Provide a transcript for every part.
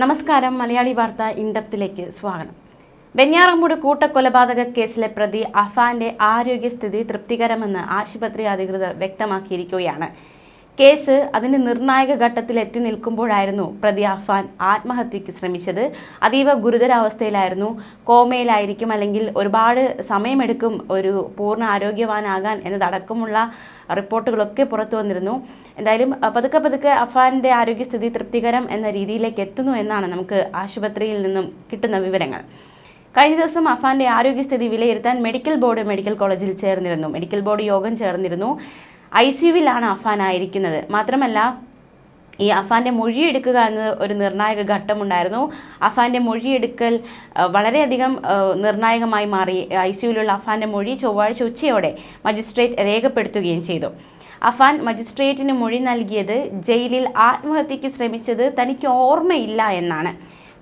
നമസ്കാരം. മലയാളി വാർത്ത ഇൻഡപ്തിലേക്ക് സ്വാഗതം. വെഞ്ഞാറമ്മൂട് കൂട്ടക്കൊലപാതക കേസിലെ പ്രതി അഫാന്റെ ആരോഗ്യസ്ഥിതി തൃപ്തികരമെന്ന് ആശുപത്രി അധികൃതർ വ്യക്തമാക്കിയിരിക്കുകയാണ്. കേസ് അതിന്റെ നിർണായക ഘട്ടത്തിൽ എത്തി നിൽക്കുമ്പോഴായിരുന്നു പ്രതി അഫാൻ ആത്മഹത്യക്ക് ശ്രമിച്ചത്. അതീവ ഗുരുതരാവസ്ഥയിലായിരുന്നു. കോമയിലായിരിക്കും അല്ലെങ്കിൽ ഒരുപാട് സമയമെടുക്കും ഒരു പൂർണ ആരോഗ്യവാനാകാൻ എന്നതടക്കമുള്ള റിപ്പോർട്ടുകളൊക്കെ പുറത്തു വന്നിരുന്നു. എന്തായാലും പതുക്കെ പതുക്കെ അഫാന്റെ ആരോഗ്യസ്ഥിതി തൃപ്തികരം എന്ന രീതിയിലേക്ക് എത്തുന്നു എന്നാണ് നമുക്ക് ആശുപത്രിയിൽ നിന്നും കിട്ടുന്ന വിവരങ്ങൾ. കഴിഞ്ഞ ദിവസം അഫാന്റെ ആരോഗ്യസ്ഥിതി വിലയിരുത്താൻ മെഡിക്കൽ ബോർഡ് മെഡിക്കൽ കോളേജിൽ ചേർന്നിരുന്നു. മെഡിക്കൽ ബോർഡ് യോഗം ചേർന്നിരുന്നു. ഐ സി യുവിലാണ് അഫാൻ ആയിരിക്കുന്നത്. മാത്രമല്ല ഈ അഫാന്റെ മൊഴിയെടുക്കുക എന്നത് ഒരു നിർണായക ഘട്ടമുണ്ടായിരുന്നു. അഫാന്റെ മൊഴിയെടുക്കൽ വളരെയധികം നിർണായകമായി മാറി. ഐ സിയുവിലുള്ള അഫാന്റെ മൊഴി ചൊവ്വാഴ്ച ഉച്ചയോടെ മജിസ്ട്രേറ്റ് രേഖപ്പെടുത്തുകയും ചെയ്തു. അഫാൻ മജിസ്ട്രേറ്റിന് മൊഴി നൽകിയത് ജയിലിൽ ആത്മഹത്യയ്ക്ക് ശ്രമിച്ചത് തനിക്ക് ഓർമ്മയില്ല എന്നാണ്.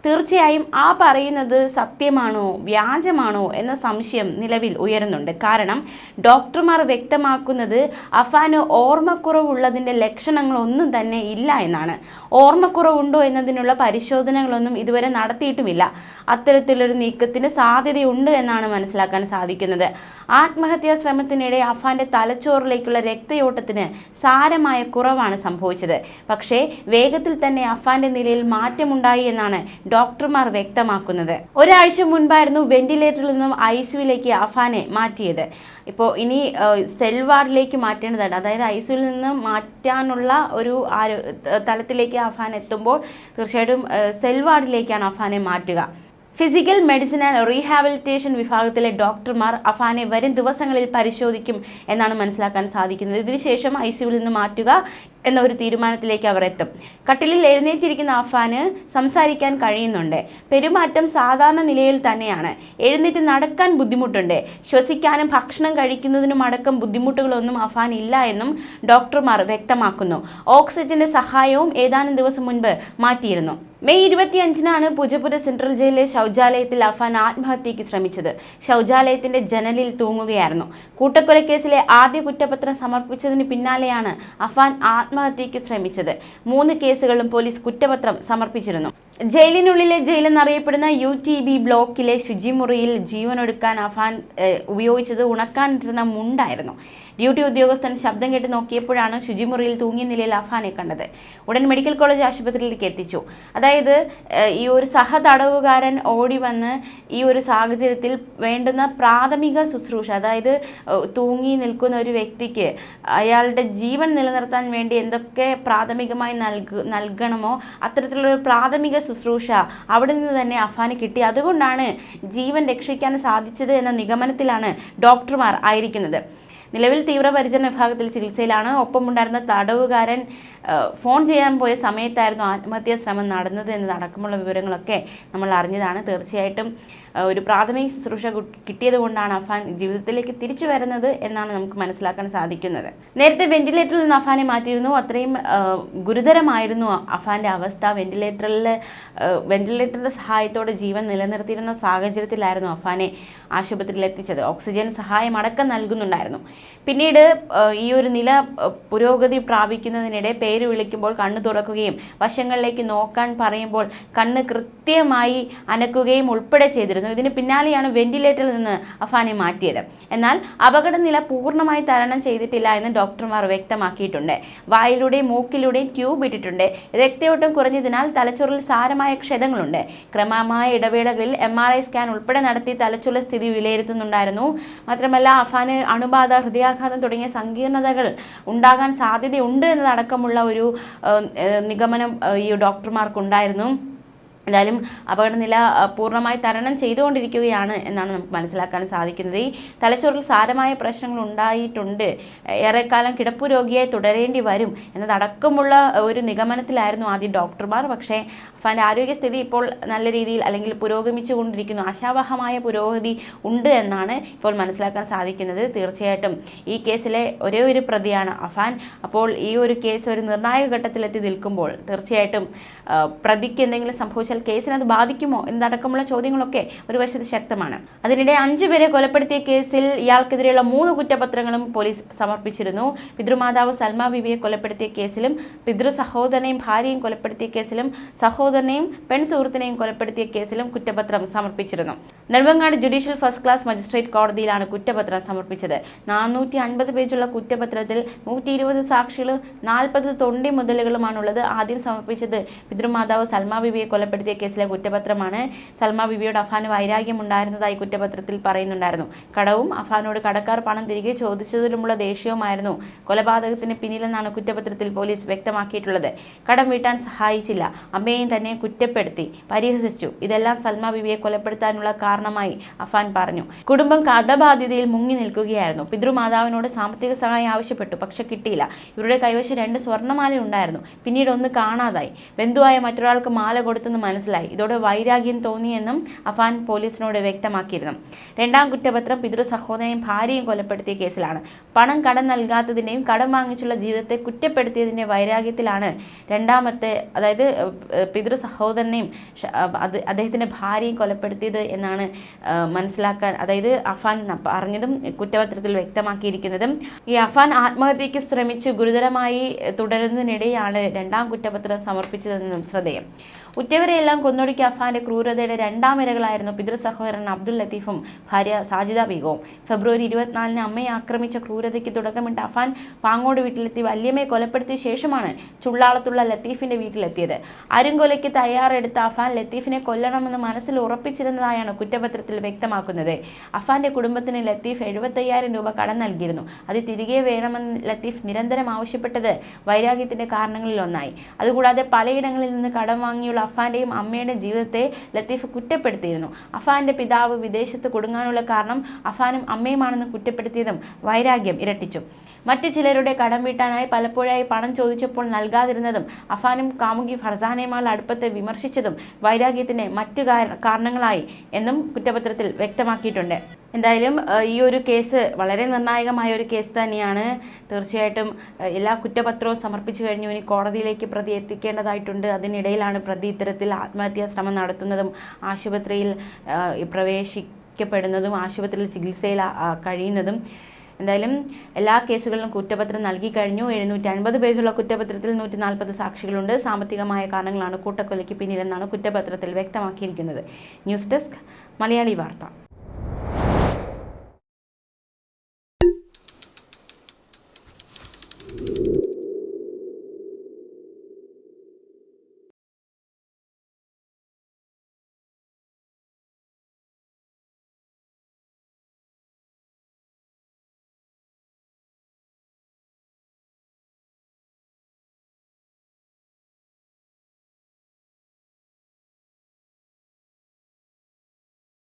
തീർച്ചയായും ആ പറയുന്നത് സത്യമാണോ വ്യാജമാണോ എന്ന സംശയം നിലവിൽ ഉയരുന്നുണ്ട്. കാരണം ഡോക്ടർമാർ വ്യക്തമാക്കുന്നത് അഫാന് ഓർമ്മക്കുറവുള്ളതിന്റെ ലക്ഷണങ്ങളൊന്നും തന്നെ ഇല്ല എന്നാണ്. ഓർമ്മക്കുറവുണ്ടോ എന്നതിനുള്ള പരിശോധനകളൊന്നും ഇതുവരെ നടത്തിയിട്ടുമില്ല. അത്തരത്തിലൊരു നീക്കത്തിന് സാധ്യതയുണ്ട് എന്നാണ് മനസ്സിലാക്കാൻ സാധിക്കുന്നത്. ആത്മഹത്യാ ശ്രമത്തിനിടെ അഫാന്റെ തലച്ചോറിലേക്കുള്ള രക്തയോട്ടത്തിന് സാരമായ കുറവാണ് സംഭവിച്ചത്. പക്ഷേ വേഗത്തിൽ തന്നെ അഫാന്റെ നിലയിൽ മാറ്റമുണ്ടായി എന്നാണ് ഡോക്ടർമാർ വ്യക്തമാക്കുന്നത്. ഒരാഴ്ച മുൻപായിരുന്നു വെന്റിലേറ്ററിൽ നിന്നും ഐ സിയുവിലേക്ക് അഫാനെ മാറ്റിയത്. ഇപ്പോൾ ഇനി സെൽ വാർഡിലേക്ക് മാറ്റേണ്ടതാണ്. അതായത് ഐ സിയുവിൽ നിന്ന് മാറ്റാനുള്ള ഒരു ആരോ തലത്തിലേക്ക് അഫാൻ എത്തുമ്പോൾ തീർച്ചയായിട്ടും സെൽ വാർഡിലേക്കാണ് അഫാനെ മാറ്റുക. ഫിസിക്കൽ മെഡിസിൻ ആൻഡ് റീഹാബിലിറ്റേഷൻ വിഭാഗത്തിലെ ഡോക്ടർമാർ അഫാനെ വരും ദിവസങ്ങളിൽ പരിശോധിക്കും എന്നാണ് മനസ്സിലാക്കാൻ സാധിക്കുന്നത്. ഇതിനുശേഷം ഐ സിയുവിൽ നിന്ന് മാറ്റുക എന്ന ഒരു തീരുമാനത്തിലേക്ക് അവർ എത്തും. കട്ടിലിൽ എഴുന്നേറ്റിരിക്കുന്ന അഫാന് സംസാരിക്കാൻ കഴിയുന്നുണ്ട്. പെരുമാറ്റം സാധാരണ നിലയിൽ തന്നെയാണ്. എഴുന്നേറ്റ് നടക്കാൻ ബുദ്ധിമുട്ടുണ്ട്. ശ്വസിക്കാനും ഭക്ഷണം കഴിക്കുന്നതിനും അടക്കം ബുദ്ധിമുട്ടുകളൊന്നും അഫാൻ ഇല്ല എന്നും ഡോക്ടർമാർ വ്യക്തമാക്കുന്നു. ഓക്സിജന്റെ സഹായവും ഏതാനും ദിവസം മുൻപ് മാറ്റിയിരുന്നു. മെയ് ഇരുപത്തിയഞ്ചിനാണ് പൂജപുര സെൻട്രൽ ജയിലിലെ ശൗചാലയത്തിൽ അഫാൻ ആത്മഹത്യയ്ക്ക് ശ്രമിച്ചത്. ശൗചാലയത്തിന്റെ ജനലിൽ തൂങ്ങുകയായിരുന്നു. കൂട്ടക്കൊലക്കേസിലെ ആദ്യ കുറ്റപത്രം സമർപ്പിച്ചതിന് പിന്നാലെയാണ് അഫാൻ ആത്മഹത്യക്ക് ശ്രമിച്ചത്. മൂന്ന് കേസുകളും പോലീസ് കുറ്റപത്രം സമർപ്പിച്ചിരുന്നു. ജയിലിനുള്ളിലെ ജയിൽ എന്നറിയപ്പെടുന്ന യു ടി ബി ബ്ലോക്കിലെ ശുചിമുറിയിൽ ജീവനൊടുക്കാൻ അഫാൻ ഉപയോഗിച്ചത് ഉണക്കാനിട്ടിരുന്ന മുണ്ടായിരുന്നു. ഡ്യൂട്ടി ഉദ്യോഗസ്ഥൻ ശബ്ദം കേട്ട് നോക്കിയപ്പോഴാണ് ശുചിമുറിയിൽ തൂങ്ങിയ നിലയിൽ അഫാനെ കണ്ടത്. ഉടൻ മെഡിക്കൽ കോളേജ് ആശുപത്രിയിലേക്ക് എത്തിച്ചു. അതായത് ഈ ഒരു സഹതടവുകാരൻ ഓടി വന്ന് ഈ ഒരു സാഹചര്യത്തിൽ വേണ്ടുന്ന പ്രാഥമിക ശുശ്രൂഷ അതായത് തൂങ്ങി നിൽക്കുന്ന ഒരു വ്യക്തിക്ക് അയാളുടെ ജീവൻ നിലനിർത്താൻ വേണ്ടി എന്തൊക്കെ പ്രാഥമികമായി നൽക നൽകണമോ അത്തരത്തിലുള്ള പ്രാഥമിക ശുശ്രൂഷ അവിടെ നിന്ന് തന്നെ അഫാന് കിട്ടി. അതുകൊണ്ടാണ് ജീവൻ രക്ഷിക്കാൻ സാധിച്ചത് എന്ന നിഗമനത്തിലാണ് ഡോക്ടർമാർ ആയിരിക്കുന്നത്. നിലവിൽ തീവ്രപരിചരണ വിഭാഗത്തിൽ ചികിത്സയിലാണ്. ഒപ്പമുണ്ടായിരുന്ന തടവുകാരൻ ഫോൺ ചെയ്യാൻ പോയ സമയത്തായിരുന്നു ആത്മഹത്യാ ശ്രമം നടന്നത് എന്നതടക്കമുള്ള വിവരങ്ങളൊക്കെ നമ്മൾ അറിഞ്ഞതാണ്. തീർച്ചയായിട്ടും ഒരു പ്രാഥമിക ശുശ്രൂഷ കിട്ടിയത് കൊണ്ടാണ് അഫാൻ ജീവിതത്തിലേക്ക് തിരിച്ചു വരുന്നത് എന്നാണ് നമുക്ക് മനസ്സിലാക്കാൻ സാധിക്കുന്നത്. നേരത്തെ വെന്റിലേറ്ററിൽ നിന്ന് അഫാനെ മാറ്റിയിരുന്നു. അത്രയും ഗുരുതരമായിരുന്നു അഫാന്റെ അവസ്ഥ. വെന്റിലേറ്ററിൽ വെന്റിലേറ്ററിന്റെ സഹായത്തോടെ ജീവൻ നിലനിർത്തിയിരുന്ന സാഹചര്യത്തിലായിരുന്നു അഫാനെ ആശുപത്രിയിൽ എത്തിച്ചത്. ഓക്സിജൻ സഹായം അടക്കം നൽകുന്നുണ്ടായിരുന്നു. പിന്നീട് ഈ ഒരു നില പുരോഗതി പ്രാപിക്കുന്നതിനിടെ പേര് വിളിക്കുമ്പോൾ കണ്ണ് തുറക്കുകയും വശങ്ങളിലേക്ക് നോക്കാൻ പറയുമ്പോൾ കണ്ണ് കൃത്യമായി അനക്കുകയും ഉൾപ്പെടെ ചെയ്തിരുന്നു. ഇതിന് പിന്നാലെയാണ് വെന്റിലേറ്ററിൽ നിന്ന് അഫാനെ മാറ്റിയത്. എന്നാൽ അപകടനില പൂർണമായി തരണം ചെയ്തിട്ടില്ല എന്ന് ഡോക്ടർമാർ വ്യക്തമാക്കിയിട്ടുണ്ട്. വായിലൂടെയും മൂക്കിലൂടെയും ട്യൂബ് ഇട്ടിട്ടുണ്ട്. രക്തയോട്ടം കുറഞ്ഞതിനാൽ തലച്ചോറിൽ സാരമായ ക്ഷതങ്ങളുണ്ട്. ക്രമമായ ഇടവേളകളിൽ എം ആർ ഐ സ്കാൻ ഉൾപ്പെടെ നടത്തി തലച്ചോറിലെ സ്ഥിതി വിലയിരുത്തുന്നുണ്ടായിരുന്നു. മാത്രമല്ല അഫാന് അണുബാധ ഹൃദയാഘാതം തുടങ്ങിയ സങ്കീർണതകൾ ഉണ്ടാകാൻ സാധ്യതയുണ്ട് എന്നതടക്കമുള്ള ഒരു നിഗമനം ഈ ഡോക്ടർമാർക്കുണ്ടായിരുന്നു. എന്തായാലും അപകടനില പൂർണമായി തരണം ചെയ്തുകൊണ്ടിരിക്കുകയാണ് എന്നാണ് നമുക്ക് മനസ്സിലാക്കാൻ സാധിക്കുന്നത്. ഈ തലച്ചോറിൽ സാരമായ പ്രശ്നങ്ങൾ ഉണ്ടായിട്ടുണ്ട്. ഏറെക്കാലം കിടപ്പു രോഗിയായി തുടരേണ്ടി വരും എന്നതടക്കമുള്ള ഒരു നിഗമനത്തിലായിരുന്നു ആദ്യം ഡോക്ടർമാർ. പക്ഷേ അഫാന്റെ ആരോഗ്യസ്ഥിതി ഇപ്പോൾ നല്ല രീതിയിൽ അല്ലെങ്കിൽ പുരോഗമിച്ചുകൊണ്ടിരിക്കുന്നു. ആശാവഹമായ പുരോഗതി ഉണ്ട് എന്നാണ് ഇപ്പോൾ മനസ്സിലാക്കാൻ സാധിക്കുന്നത്. തീർച്ചയായിട്ടും ഈ കേസിലെ ഒരേ ഒരു പ്രതിയാണ് അഫാൻ. അപ്പോൾ ഈ ഒരു കേസ് ഒരു നിർണായക ഘട്ടത്തിലെത്തി നിൽക്കുമ്പോൾ തീർച്ചയായിട്ടും പ്രതിക്ക് എന്തെങ്കിലും സംഭവിച്ചാൽ വെച്ചാൽ കേസിനെ ബാധിക്കുമോ എന്നടക്കമുള്ള ചോദ്യങ്ങളൊക്കെ ഒരു വശത്ത് ശക്തമാണ്. അതിനിടെ അഞ്ചുപേരെ കൊലപ്പെടുത്തിയ കേസിൽ ഇയാൾക്കെതിരെയുള്ള മൂന്ന് കുറ്റപത്രങ്ങളും പോലീസ് സമർപ്പിച്ചിരുന്നു. പിതൃമാതാവ് സൽമാ ബിബിയെ കൊലപ്പെടുത്തിയ കേസിലും പിതൃ സഹോദരനെയും ഭാര്യയും കൊലപ്പെടുത്തിയ കേസിലും സഹോദരനെയും പെൺ സുഹൃത്തിനെയും കൊലപ്പെടുത്തിയ കേസിലും കുറ്റപത്രം സമർപ്പിച്ചിരുന്നു. Nedumangad judicial first class magistrate കോടതിയിലാണ് കുറ്റപത്രം സമർപ്പിച്ചത്. നാനൂറ്റി അൻപത് പേജുള്ള കുറ്റപത്രത്തിൽ നൂറ്റി ഇരുപത് സാക്ഷികളും നാൽപ്പത് തൊണ്ടി മുതലുകളുമാണുള്ളത് ആദ്യം സമർപ്പിച്ചത്. പിതൃമാതാവ് സൽമ ബിബിയെ കൊലപ്പെടുത്തിയ കേസിലെ കുറ്റപത്രമാണ്. സൽമാ ബിബിയോട് അഫാന് വൈരാഗ്യമുണ്ടായിരുന്നതായി കുറ്റപത്രത്തിൽ പറയുന്നുണ്ടായിരുന്നു. കടവും അഫാനോട് കടക്കാർ പണം തിരികെ ചോദിച്ചതിലുമുള്ള ദേഷ്യവുമായിരുന്നു. കൊലപാതകത്തിന് പിന്നിലെന്നാണ് കുറ്റപത്രത്തിൽ പോലീസ് വ്യക്തമാക്കിയിട്ടുള്ളത്. കടം വീട്ടാൻ സഹായിച്ചില്ല. അമ്മയെയും തന്നെ കുറ്റപ്പെടുത്തി. പരിഹസിച്ചു. ഇതെല്ലാം സൽമാ ബിബിയെ കൊലപ്പെടുത്താനുള്ള കാരണമായി അഫാൻ പറഞ്ഞു. കുടുംബം കഥബാധ്യതയിൽ മുങ്ങി നിൽക്കുകയായിരുന്നു. പിതൃമാതാവിനോട് സാമ്പത്തിക സഹായം ആവശ്യപ്പെട്ടു പക്ഷെ കിട്ടിയില്ല. ഇവരുടെ കൈവശം രണ്ട് സ്വർണമാല ഉണ്ടായിരുന്നു. പിന്നീട് ഒന്ന് കാണാതായി. ബന്ധുവായ മറ്റൊരാൾക്ക് മാല കൊടുത്തെന്ന് മനസ്സിലായി. ഇതോടെ വൈരാഗ്യം തോന്നിയെന്നും അഫാൻ പോലീസിനോട് വ്യക്തമാക്കിയിരുന്നു. രണ്ടാം കുറ്റപത്രം പിതൃ സഹോദരനെയും ഭാര്യയും കൊലപ്പെടുത്തിയ കേസിലാണ്. പണം കടം നൽകാത്തതിന്റെയും കടം വാങ്ങിച്ചുള്ള ജീവിതത്തെ കുറ്റപ്പെടുത്തിയതിന്റെ വൈരാഗ്യത്തിലാണ് രണ്ടാമത്തെ അതായത് പിതൃ സഹോദരനെയും അത് അദ്ദേഹത്തിന്റെ ഭാര്യയും കൊലപ്പെടുത്തിയത് എന്നാണ് മനസ്സിലാക്കാൻ അതായത് അഫാൻ അറിഞ്ഞതും കുറ്റപത്രത്തിൽ വ്യക്തമാക്കിയിരിക്കുന്നതും ഈ അഫാൻ ആത്മഹത്യയ്ക്ക് ശ്രമിച്ച് ഗുരുതരമായി തുടരുന്നതിനിടെയാണ് രണ്ടാം കുറ്റപത്രം സമർപ്പിച്ചതെന്നും ശ്രദ്ധേയം. ഉറ്റവരെയെല്ലാം കൊന്നൊടുക്കിയ അഫാന്റെ ക്രൂരതയുടെ രണ്ടാം ഇരകളായിരുന്നു പിതൃ സഹോദരൻ അബ്ദുൽ ലത്തീഫും ഭാര്യ സാജിദ ബീഗവും. ഫെബ്രുവരി ഇരുപത്തിനാലിന് അമ്മയെ ആക്രമിച്ച ക്രൂരതയ്ക്ക് തുടക്കമിട്ട് അഫാൻ പാങ്ങോട് വീട്ടിലെത്തി വല്യമ്മയെ കൊലപ്പെടുത്തിയ ശേഷമാണ് ചുള്ളാളത്തുള്ള ലത്തീഫിന്റെ വീട്ടിലെത്തിയത്. അരുംകൊലയ്ക്ക് തയ്യാറെടുത്ത അഫാൻ ലത്തീഫിനെ കൊല്ലണമെന്ന് മനസ്സിൽ ഉറപ്പിച്ചിരുന്നതായാണ് കുറ്റപത്രത്തിൽ വ്യക്തമാക്കുന്നത്. അഫാന്റെ കുടുംബത്തിന് ലത്തീഫ് എഴുപത്തയ്യായിരം രൂപ കടം നൽകിയിരുന്നു. അത് തിരികെ വേണമെന്ന് ലത്തീഫ് നിരന്തരം ആവശ്യപ്പെട്ടത് വൈരാഗ്യത്തിന്റെ കാരണങ്ങളിൽ ഒന്നായി അതുകൂടാതെ പലയിടങ്ങളിൽ നിന്ന് കടം വാങ്ങിയുള്ള അഫാന്റെയും അമ്മയുടെയും ജീവിതത്തെ ലത്തീഫ് കുറ്റപ്പെടുത്തിയിരുന്നു. അഫാന്റെ പിതാവ് വിദേശത്ത് കൊടുങ്ങാനുള്ള കാരണം അഫാനും അമ്മയുമാണെന്ന് കുറ്റപ്പെടുത്തിയതും വൈരാഗ്യം ഇരട്ടിച്ചു. മറ്റു ചിലരുടെ കടം വീട്ടാനായി പലപ്പോഴായി പണം ചോദിച്ചപ്പോൾ നൽകാതിരുന്നതും അഫാനും കാമുകി ഫർസാനയുമായുള്ള അടുപ്പത്തെ വിമർശിച്ചതും വൈരാഗ്യത്തിന്റെ മറ്റു കാരണങ്ങളായി എന്നും കുറ്റപത്രത്തിൽ വ്യക്തമാക്കിയിട്ടുണ്ട്. എന്തായാലും ഈ ഒരു കേസ് വളരെ നിർണായകമായ ഒരു കേസ് തന്നെയാണ്. തീർച്ചയായിട്ടും എല്ലാ കുറ്റപത്രവും സമർപ്പിച്ചു കഴിഞ്ഞു. ഇനി കോടതിയിലേക്ക് പ്രതി എത്തിക്കേണ്ടതായിട്ടുണ്ട്. അതിനിടയിലാണ് പ്രതി ഇത്തരത്തിൽ ആത്മഹത്യാ ശ്രമം നടത്തുന്നതും ആശുപത്രിയിൽ പ്രവേശിക്കപ്പെടുന്നതും ആശുപത്രിയിൽ ചികിത്സയിൽ കഴിയുന്നതും. എന്തായാലും എല്ലാ കേസുകളിലും കുറ്റപത്രം നൽകി കഴിഞ്ഞു. എഴുന്നൂറ്റി അൻപത് പേജുള്ള കുറ്റപത്രത്തിൽ നൂറ്റി നാൽപ്പത് സാക്ഷികളുണ്ട്. സാമ്പത്തികമായ കാരണങ്ങളാണ് കൂട്ടക്കൊലയ്ക്ക് പിന്നിലെന്നാണ് കുറ്റപത്രത്തിൽ വ്യക്തമാക്കിയിരിക്കുന്നത്. ന്യൂസ് ഡെസ്ക് മലയാളി വാർത്ത.